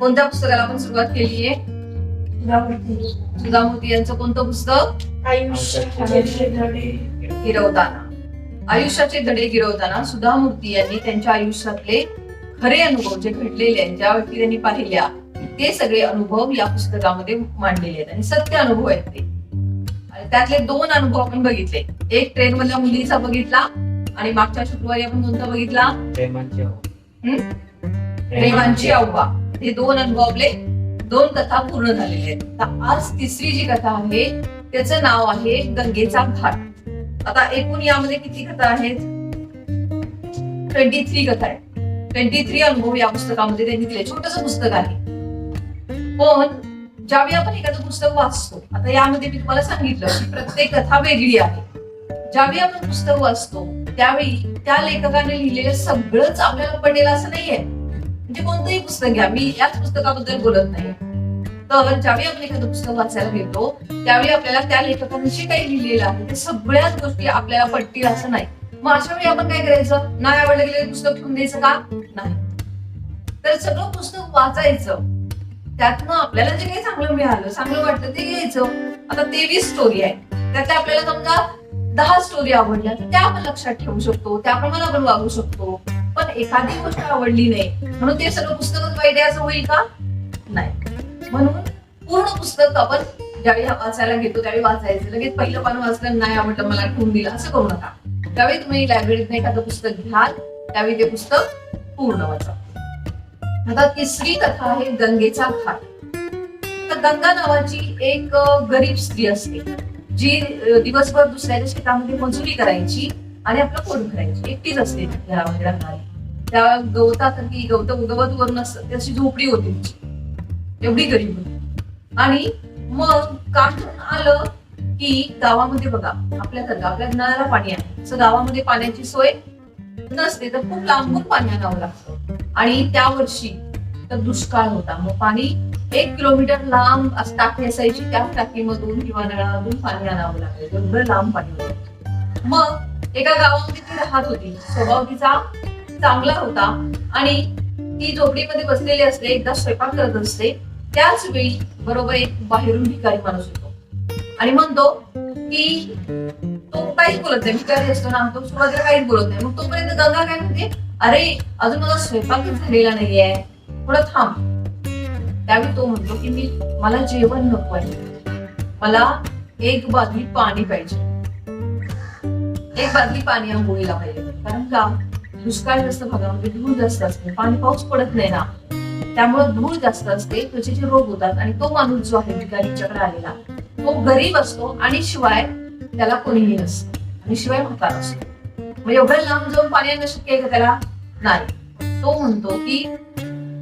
कोणत्या पुस्तकाला आपण सुरुवात केली आहे? सुधामूर्ती. यांचं कोणतं पुस्तक? आयुष्याचे धडे. गिरवताना. आयुष्याचे धडे गिरवताना सुधामूर्ती यांनी त्यांच्या आयुष्यातले खरे अनुभव जे घडलेले आहेत ज्या व्यक्ती त्यांनी पाहिल्या ते सगळे अनुभव या पुस्तकामध्ये मांडलेले आहेत. आणि सत्य अनुभव आहेत ते. आणि त्यातले दोन अनुभव आपण बघितले. एक ट्रेन मधल्या मुलीचा बघितला. आणि मागच्या शुक्रवारी आपण कोणता बघितला? प्रेमांची आव्हा हे दोन अनुभव आपले दोन कथा पूर्ण झालेले आहेत. आज तिसरी जी कथा आहे त्याचं नाव आहे गंगेचा घाट. आता एकूण यामध्ये किती कथा आहेत? ट्वेंटी थ्री कथा आहेत. ट्वेंटी थ्री अनुभव या पुस्तकामध्ये त्यांनी दिले. छोटस पुस्तक आहे. पण ज्यावेळी आपण एखादं पुस्तक वाचतो आता यामध्ये मी तुम्हाला सांगितलं की प्रत्येक कथा वेगळी आहे. ज्यावेळी आपण पुस्तक वाचतो त्यावेळी त्या लेखकाने लिहिलेलं सगळंच आपल्याला पडलेलं असं नाहीये. म्हणजे कोणतंही पुस्तक घ्या. मी याच पुस्तकाबद्दल बोलत नाही. तर ज्यावेळी आपण एखादं पुस्तक वाचायला घेतो त्यावेळी आपल्याला त्या लेखकाने जे काही लिहिलेलं आहे. ते सगळ्याच गोष्टी आपल्याला पटतील असं नाही. मग अशा वेळी आपण काय करायचं? नाही आवडलं गेलेलं पुस्तक घेऊन द्यायचं का? नाही. तर सगळं पुस्तक वाचायचं. त्यातनं आपल्याला जे काही चांगलं मिळालं चांगलं वाटतं ते घ्यायचं. आता तेवीस स्टोरी आहे. त्यातल्या आपल्याला समजा दहा स्टोरी आवडल्या तर त्या आपण लक्षात ठेवू शकतो. त्याप्रमाणे आपण वागू शकतो. पण एखादी गोष्ट आवडली नाही म्हणून ते सगळं पुस्तकच वाईट असं होईल का? नाही. म्हणून पूर्ण पुस्तक आपण ज्यावेळी वाचायला घेतो त्यावेळी वाचायचं. लगेच पहिलं पान वाचलं नाही आवडलं मला ठेवून दिलं असं करू नका. त्यावेळी तुम्ही लायब्ररीत एखादं पुस्तक घ्याल त्यावेळी ते पुस्तक पूर्ण वाचा. आता तिसरी कथा आहे गंगेचा घाट. तर गंगा नावाची एक गरीब स्त्री असते जी दिवसभर दुसऱ्याच्या शेतामध्ये मजुरी करायची आणि आपलं पोट भरायची एकटीच असते घरामध्ये राहणारी त्या गवतात की गवत गवत वरून असतं अशी झोपडी होती. एवढी गरीब होती. आणि मग काम आलं की गावामध्ये बघा आपल्यासारखं आपल्या नळाला पाणी आहे. असं गावामध्ये पाण्याची सोय नसते तर खूप लांबून पाणी आणावं लागतं. आणि त्या वर्षी तर दुष्काळ होता. मग पाणी एक किलोमीटर लांब टाकी असायची. त्या टाकीमधून किंवा नळामधून पाणी आणावं लागलं. एवढं लांब पाणी होतं. मग एका गावामध्ये ती राहत होती. स्वभाव तिचा चांगला होता आणि ती झोपडीमध्ये बसलेली असते एकदा स्वयंपाक करत असते त्याच वेळी बरोबर एक बाहेरून भिकारी माणूस येतो. आणि म्हणतो की तो काहीच बोलत नाही भिकारी असतो ना तो सुरुवातीला काहीच बोलत नाही. मग तोपर्यंत गंगा काय म्हणते अरे अजून माझा स्वयंपाकच झालेला नाहीये थोडं थांब. त्यावेळी तो म्हणतो की मी मला जेवण नको आहे. मला एक बादली पाणी पाहिजे. एक बादली पाणी आंघोळीला पाहिजे. कारण का? दुष्काळग्रस्त भागामध्ये धूळ जास्त असते पाणी पाऊस पडत नाही ना. त्यामुळे धूळ जास्त असते त्वचेचे रोग होतात आणि तो माणूस जो आहे भिकारीच्याकडे आलेला तो गरीब असतो आणि शिवाय त्याला कोणीही नसतं. आणि शिवाय म्हातार असतो. मग एवढं लांब जाऊन पाणी आणणं शक्य आहे का त्याला? नाही. तो म्हणतो की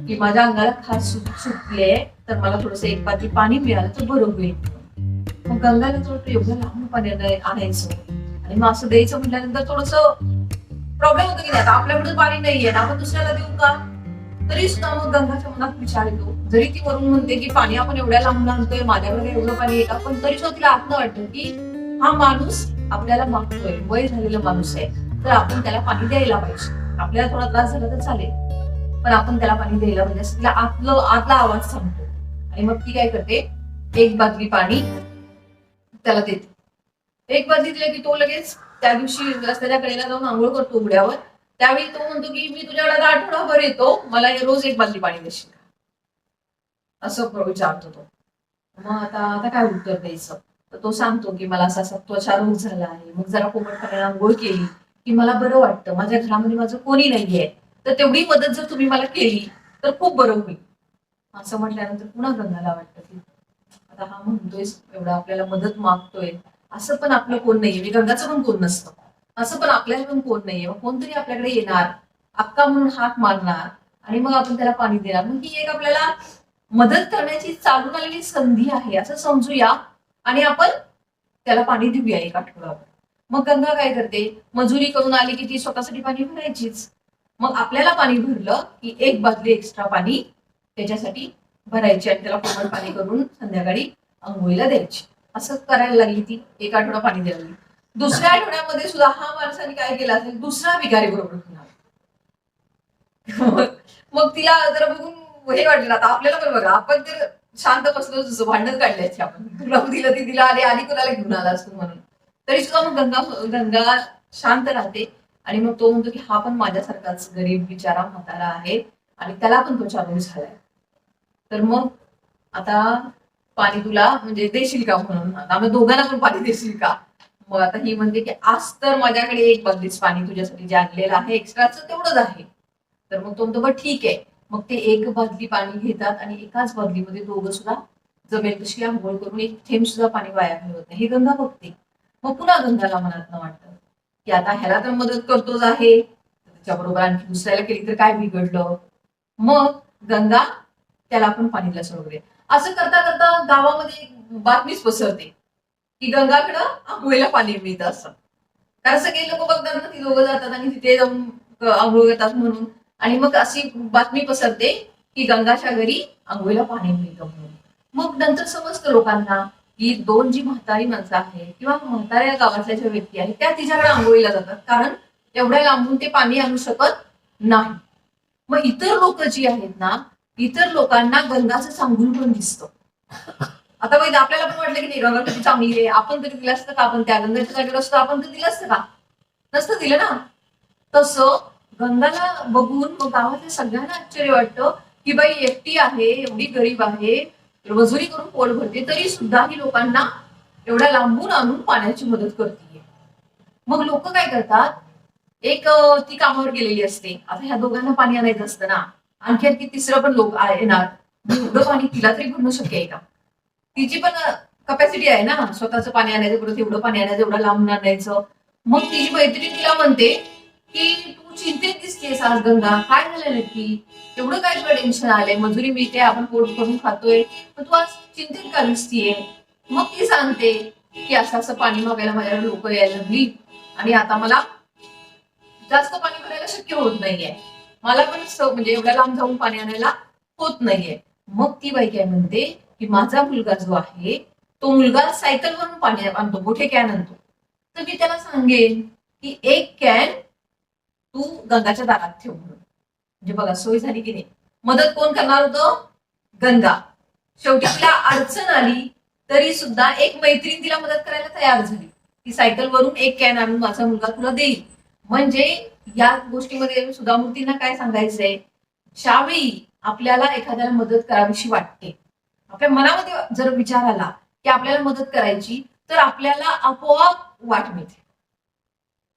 की माझ्या अंगाला खास सुट सुटले तर मला थोडस एक पाती पाणी मिळालं तर बरं होईल. मग गंगाला थोडं एवढं लांब पाणी आणायचं. आणि मग असं द्यायचं म्हटल्यानंतर थोडस प्रॉब्लेम होतो की नाही? आता आपल्याकडे पाणी नाहीये ना आपण दुसऱ्याला देऊ का? तरी सुद्धा मग गंगाच्या मनात विचार येतो जरी ती वरून म्हणते की पाणी आपण एवढ्या लांब आणतोय माझ्याकडे एवढं पाणी येतं पण तरी सुद्धा तिला आत्म वाटतं की हा माणूस आपल्याला मागतोय वय झालेला माणूस आहे. तर आपण त्याला पाणी द्यायला पाहिजे. आपल्याला थोडा त्रास झाला तर चालेल. पण आपण त्याला पाणी द्यायला पाहिजे. तिला आतलं आतला आवाज सांगतो. आणि मग ती काय करते? एक बादली पाणी त्याला देते. एक बादली दिलं की तो लगेच त्या दिवशी रस्त्याच्या कडेला जाऊन आंघोळ करतो उघड्यावर. त्यावेळी तो म्हणतो की मी तुझ्याकडे आता आठवडाभर येतो. मला हे रोज एक बादली पाणी देशील का? असं विचारतो तो. मग आता आता काय उत्तर द्यायचं? तर तो सांगतो की मला असा असा त्वचा रोग झाला आहे. मग जरा कोमट पाण्याने आंघोळ केली की मला बरं वाटतं. माझ्या घरामध्ये माझं कोणी नाहीये. तर तेवढी मदत जर तुम्ही मला केली तर खूप बरं होईल. असं म्हटल्यानंतर पुन्हा गंगाला वाटतं की आता हा म्हणतोय एवढा आपल्याला मदत मागतोय. असं पण आपलं कोण नाहीये. मी गंगाचं पण कोण नसतं. असं पण आपल्याला पण कोण नाहीये. मग कोणतरी आपल्याकडे येणार. अक्का म्हणून हाक मारणार. आणि मग आपण त्याला पाणी देणार. मग ही एक आपल्याला मदत करण्याची चालून आलेली संधी आहे. असं समजूया. आणि आपण त्याला पाणी देऊया एक आठवड्यावर मग गंगा काय करते? मजुरी करून आली की ती स्वतःसाठी पाणी भरायचीच. मग आपल्याला पाणी भरलं की एक बादली एक्स्ट्रा पाणी त्याच्यासाठी भरायची आणि त्याला कोमट पाणी करून संध्याकाळी आंघोळीला द्यायची. असं करायला लागली ती. एक आठवडा पाणी द्यायला लागली. दुसऱ्या आठवड्यामध्ये सुद्धा हा माणसाने काय केला असेल? दुसरा भिकारी बरोबर होणार मग- तिला जरा बघून हे वाटलं आता आपल्याला पण बघा. आपण तर शांत बसलो जसं भांडण काढल्याची आपण. तुला दिलं ती दिला आणि आधी कुणाला घेऊन आला असतो म्हणून. तरी सुद्धा मग गंगा गंगा शांत राहते. आणि मग तो म्हणतो की हा पण माझ्यासारखाच गरीब बिचारा म्हातारा आहे. आणि त्याला पण तो चालू झालाय. तर मग आता पाणी तुला म्हणजे देशील का म्हणून? आम्ही दोघांना पण पाणी देशील का? मग आता ही म्हणते की आज तर माझ्याकडे एक बदलीच पाणी तुझ्यासाठी जे आणलेलं आहे एक्स्ट्राचं तेवढंच आहे. तर मग तो म्हणतो बरं ठीक आहे. मग ते एक बादली पाणी घेतात आणि एकाच बादलीमध्ये दोघं सुद्धा जमेल तशी आंघोळ करून एक थेंब सुद्धा पाणी वाया घालवत नाही. हे गंगा बघते. मग पुन्हा गंगाला मनात वाटतं की आता ह्याला तर मदत करतोच आहे. त्याच्याबरोबर आणखी दुसऱ्याला केली तर काय बिघडलं? मग गंगा त्याला आपण पाणीला सोडवले असं करता करता गावामध्ये बातमीच पसरते की गंगाकडं आंघोळीला पाणी मिळतं असं. कारण सगळे लोक बघतात ना ती दोघं जातात आणि तिथे जाऊन आंघोळ येतात म्हणून. आणि मग अशी बातमी पसरते की गंगाच्या घरी आंघोळीला पाणी मिळतं म्हणून. मग नंतर समजतं लोकांना की दोन जी म्हातारी माणसं आहेत किंवा म्हाताऱ्या गावातल्या ज्या व्यक्ती आहेत त्या तिच्याकडे आंघोळीला जातात. कारण एवढ्या लांबून ते पाणी आणू शकत नाही. मग इतर लोक जी आहेत ना इतर लोकांना गंगाचं सांगून पण दिसतं. आता बघ आपल्याला पण वाटलं की नाही गंगा किती चांगली आहे. आपण तरी दिलं असतं का? आपण त्या गंगाच्या जागेवर असतो. आपण तर दिलं असतं का? नसतं दिलं ना. तसं गंगाला बघून मग गावातल्या सगळ्यांना आश्चर्य वाटतं की बाई एकटी आहे एवढी गरीब आहे मजुरी करून पोट भरते तरी सुद्धा ही लोकांना एवढ्या लांबून आणून पाण्याची मदत करते मग लोक काय करतात? एक ती कामावर गेलेली असते. आता ह्या दोघांना पाणी आणायचं असतं ना. आणखी आणखी तिसरं पण लोक येणार. एवढं पाणी तिला तरी भरणं शक्य आहे का? तिची पण कपॅसिटी आहे ना? स्वतःचं पाणी आणायचं परत एवढं पाणी आणायचं एवढं लांबून आणायचं. मग तिची मैत्रीण तिला म्हणते की तू चिंतेत दिसतेस आज गंगा. काय झालं नक्की? एवढं काय तुला टेन्शन आलंय? मजुरी मिळते आपण पोट करून खातोय. पण तू आज चिंतेत का दिसतीये? मग ती सांगते की असं असं पाणी मागायला माझ्याकडे लोक यायला लागली. आणि आता मला जास्त पाणी भरायला शक्य होत नाहीये. मला पण स- म्हणजे एवढ्या लांब जाऊन पाणी आणायला होत नाहीये. मग ती बाई काय म्हणते की माझा मुलगा जो आहे तो मुलगा सायकलवरून पाणी आणतो मोठे कॅन आणतो. तर मी त्याला सांगेन की एक कॅन तू गंगाच्या दारात ठेव म्हणून. म्हणजे बघा सोय झाली की नाही. मदत कोण करणार होतं? गंगा. शेवटी तिला अडचण आली तरी सुद्धा एक मैत्रीण तिला मदत करायला तयार झाली. ती सायकलवरून एक कॅन आणून माझा मुलगा तुला देईल. म्हणजे या गोष्टीमध्ये सुधामूर्तींना काय सांगायचंय? ज्यावेळी आपल्याला एखाद्याला मदत करावीशी वाटते आपल्या मनामध्ये जर विचार आला की आपल्याला मदत करायची तर आपल्याला आपोआप वाट मिळते.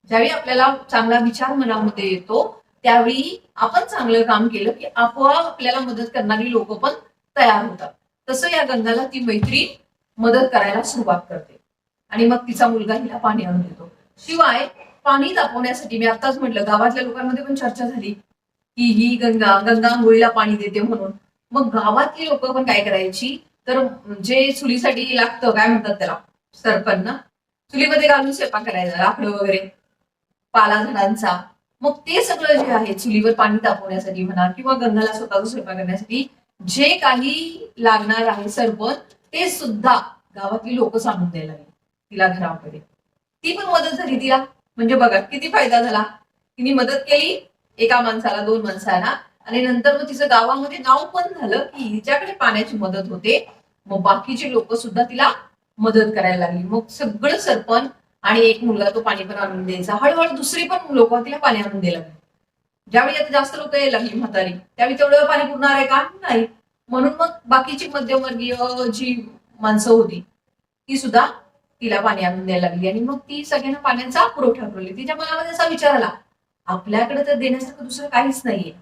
ज्यावेळी आपल्याला चांगला विचार मनामध्ये येतो त्यावेळी आपण चांगलं काम केलं की आपोआप आपल्याला मदत करणारी लोक पण तयार होतात. तसं या गंगाला ती मैत्रीण मदत करायला सुरुवात करते. आणि मग तिचा मुलगा हिला पाणी आणून देतो. शिवाय पाणी तापवण्यासाठी मी आताच म्हटलं गावातल्या लोकांमध्ये पण चर्चा झाली की ही गंगा गंगा आंघोळीला पाणी देते म्हणून. मग गावातली लोक पण काय करायची? तर जे चुलीसाठी लागतं काय म्हणतात त्याला? सरपण ना? चुलीमध्ये घालून स्वयंपाक करायचा लाकडं वगैरे पाला झाडांचा मग ते सगळं जे आहे चुलीवर पाणी तापवण्यासाठी म्हणा किंवा गंगाला स्वतःचा स्वयंपाक करण्यासाठी जे काही लागणार आहे सरपण ते सुद्धा गावातली लोक सांगून द्यायला लागली तिला घरामध्ये. ती पण मदत झाली तिला. म्हणजे बघा किती फायदा झाला. तिने मदत केली एका माणसाला दोन माणसाला आणि नंतर मग तिचं गावामध्ये नाव पण झालं की हिच्याकडे पाण्याची मदत होते. मग बाकीचे लोक सुद्धा तिला मदत करायला लागली. मग सगळं सरपण आणि एक मुलगा तो पाणी पण आणून द्यायचा. हळूहळू दुसरी पण लोक तिला पाणी आणून द्यायला लागली. ज्यावेळी आता जास्त लोक यायला लागली म्हातारी त्यावेळी तेवढं पाणी पुरणार आहे का? नाही. म्हणून मग बाकीची मध्यमवर्गीय जी माणसं होती ती सुद्धा तिला पाणी आणून द्यायला लागली. आणि मग ती सगळ्यांना पाण्याचा पुरवठा करली तिच्या मनामध्ये असा विचार आला आपल्याकडे तर देण्यासारखं दुसरं काहीच नाहीये.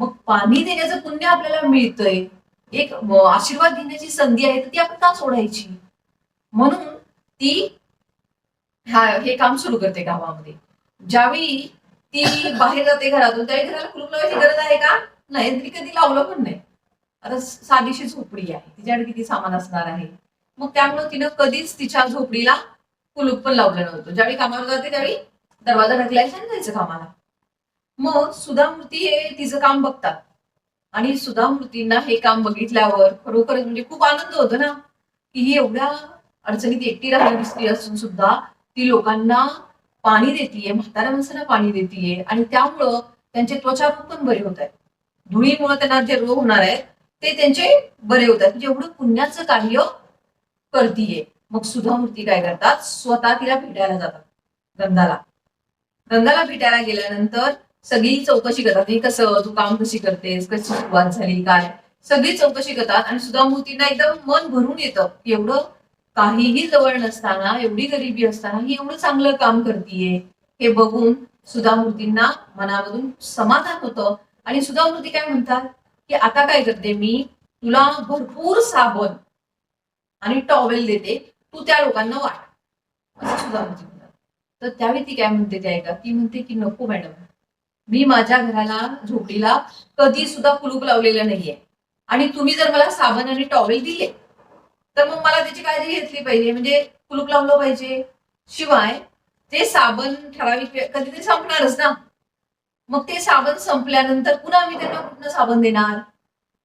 मग पाणी देण्याचं पुण्य आपल्याला मिळतंय. एक आशीर्वाद घेण्याची संधी आहे तर ती आपण का सोडायची? म्हणून ती हा हे काम सुरू करते गावामध्ये. ज्यावेळी ती बाहेर जाते घरातून त्यावेळी घराला कुलूप लावायची गरज आहे का? नाही. ती कधी लावलं पण नाही. आता साधीशी झोपडी आहे. तिच्याकडे किती सामान असणार आहे? मग त्यामुळे तिनं कधीच तिच्या झोपडीला कुलूप पण लावलं नव्हतं. ज्यावेळी कामावर जाते त्यावेळी दरवाजा ढकलायचा आणि जायचं कामाला. मग सुधामूर्ती हे तिचं काम बघतात. आणि सुधामूर्तींना हे काम बघितल्यावर खरोखरच म्हणजे खूप आनंद होतो ना की ही एवढ्या अडचणीत एकटी राहणारी स्त्री असून सुद्धा ती लोकांना पाणी देतीये म्हाताऱ्या माणसांना पाणी देतीये आणि त्यामुळं त्यांचे त्वचा रोग पण बरे होत आहेत धुळीमुळे त्यांना जे रोग होणार आहेत ते त्यांचे बरे होतात म्हणजे एवढं पुण्याचं कार्य करतीये. मग सुधा मूर्ती काय करतात? स्वतः तिला भेटायला जातात. गंधाला गंगाला भेटायला गेल्यानंतर सगळी चौकशी करतात. हे कसं? तू काम कशी करतेस? कशी सुरुवात झाली? काय? सगळी चौकशी करतात आणि सुधा मूर्तींना एकदम मन भरून येतं की एवढं काहीही जवळ नसताना एवढी गरिबी असताना ही एवढं चांगलं काम करतीये. हे बघून सुधा मूर्तींना मनामधून समाधान होतं. आणि सुधा मूर्ती काय म्हणतात? की आता काय करते मी? तुला भरपूर साबण आणि टॉवेल देते तू त्या लोकांना वाट असं सुद्धा म्हणते तर त्यावेळी ती काय म्हणते त्या ऐका ती म्हणते की नको मॅडम. मी माझ्या घराला झोपडीला कधी सुद्धा कुलूप लावलेलं नाहीये. आणि तुम्ही जर मला साबण आणि टॉवेल दिले तर मग मला त्याची काळजी घेतली पाहिजे. म्हणजे कुलूप लावलं पाहिजे. शिवाय ते साबण ठराविक कधी कधीतरी संपणारच ना. मग ते साबण संपल्यानंतर पुन्हा मी त्यांना कुठनं साबण देणार?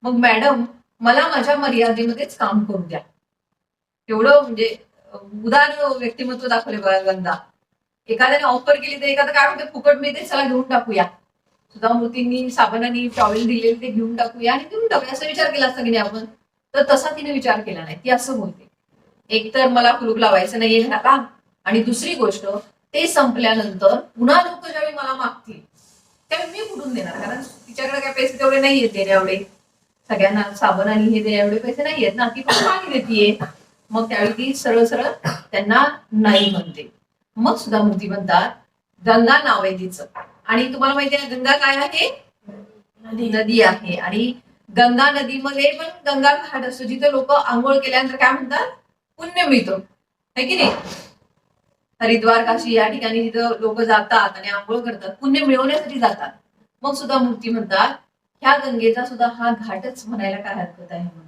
मग मॅडम मला माझ्या मर्यादेमध्येच काम करू द्या. एवढं म्हणजे उदार व्यक्तिमत्व दाखवले गंधा एखाद्याने ऑफर केली तर एखादं काय म्हणते फुकट मिळते चला घेऊन टाकूया. सुद्धा मूर्तींनी साबणांनी टॉवेल दिलेले ते घेऊन टाकूया आणि घेऊन टाकूया. असा विचार केला असता की नाही आपण? तर तसा तिने विचार केला नाही. ती असं बोलते. एक तर मला कुलूप लावायचं नाहीये घराला. आणि दुसरी गोष्ट ते संपल्यानंतर पुन्हा लोक ज्यावेळी मला मागतील त्यावेळी मी कुठून देणार? कारण तिच्याकडे काय पैसे तेवढे नाही येत देण्या एवढे सगळ्यांना साबण आणि हे देण्या एवढे पैसे नाहीयेत ना. ती पण मागे देतीये. मग त्यावेळी सरळ सरळ त्यांना नाही म्हणते मग सुद्धा मूर्ती म्हणतात गंगा नाव आहे तिचं. आणि तुम्हाला माहिती आहे गंगा काय आहे? नदी. नदी आहे. आणि गंगा नदीमध्ये पण गंगा घाट असतो जिथे लोक आंघोळ केल्यानंतर काय म्हणतात? पुण्य मिळतं. है की नाही? हरिद्वार काशी या ठिकाणी जिथं लोक जातात आणि आंघोळ करतात पुण्य मिळवण्यासाठी जातात. मग सुद्धा मूर्ती म्हणतात ह्या गंगेचा सुद्धा हा घाटच म्हणायला काय हरकत आहे? म्हणून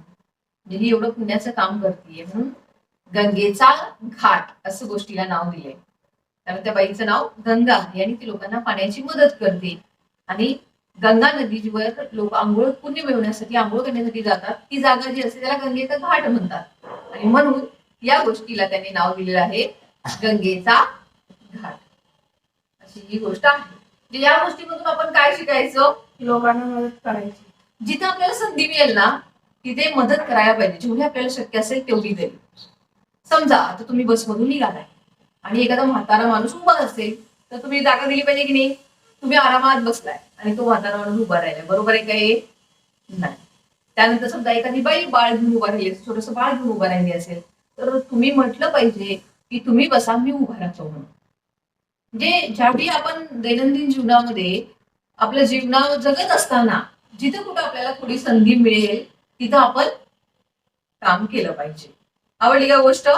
म्हणजे ही एवढं पुण्याचं काम करते म्हणून गंगेचा घाट असं गोष्टीला नाव दिलंय. कारण त्या बाईचं नाव गंगा आहे आणि ती लोकांना पाण्याची मदत करते. आणि गंगा नदीवर लोक आंघोळ पुण्य मिळवण्यासाठी आंघोळ करण्यासाठी जातात. ती जागा जी असते त्याला गंगेचा घाट म्हणतात. आणि म्हणून या गोष्टीला त्यांनी नाव दिलेलं आहे गंगेचा घाट. अशी ही गोष्ट आहे. म्हणजे या गोष्टीमधून आपण काय शिकायचं? लोकांना मदत करायची. जिथं आपल्याला संधी मिळेल ना तिथे मदत करायला पाहिजे. जेवढी आपल्याला शक्य असेल तेवढी देईल. समजा आता तुम्ही बसमधून निघालाय आणि एखादा म्हातारा माणूस उभा असेल तर तुम्ही जागा दिली पाहिजे की नाही? तुम्ही आरामात बसलाय आणि तो म्हातारा माणूस उभा राहिलाय. बरोबर आहे काय नाही. त्यानंतर समजा एखादी बाई बाळ घेऊन उभा राहिली असेल छोटस बाळ घेऊन उभा राहिली असेल तर तुम्ही म्हटलं पाहिजे की तुम्ही बसा मी उभा राहतो म्हणून. म्हणजे ज्यावेळी आपण दैनंदिन जीवनामध्ये आपलं जीवना जगत असताना जिथे कुठं आपल्याला थोडी संधी मिळेल तिथं आपण काम केलं पाहिजे. आवडली का गोष्ट?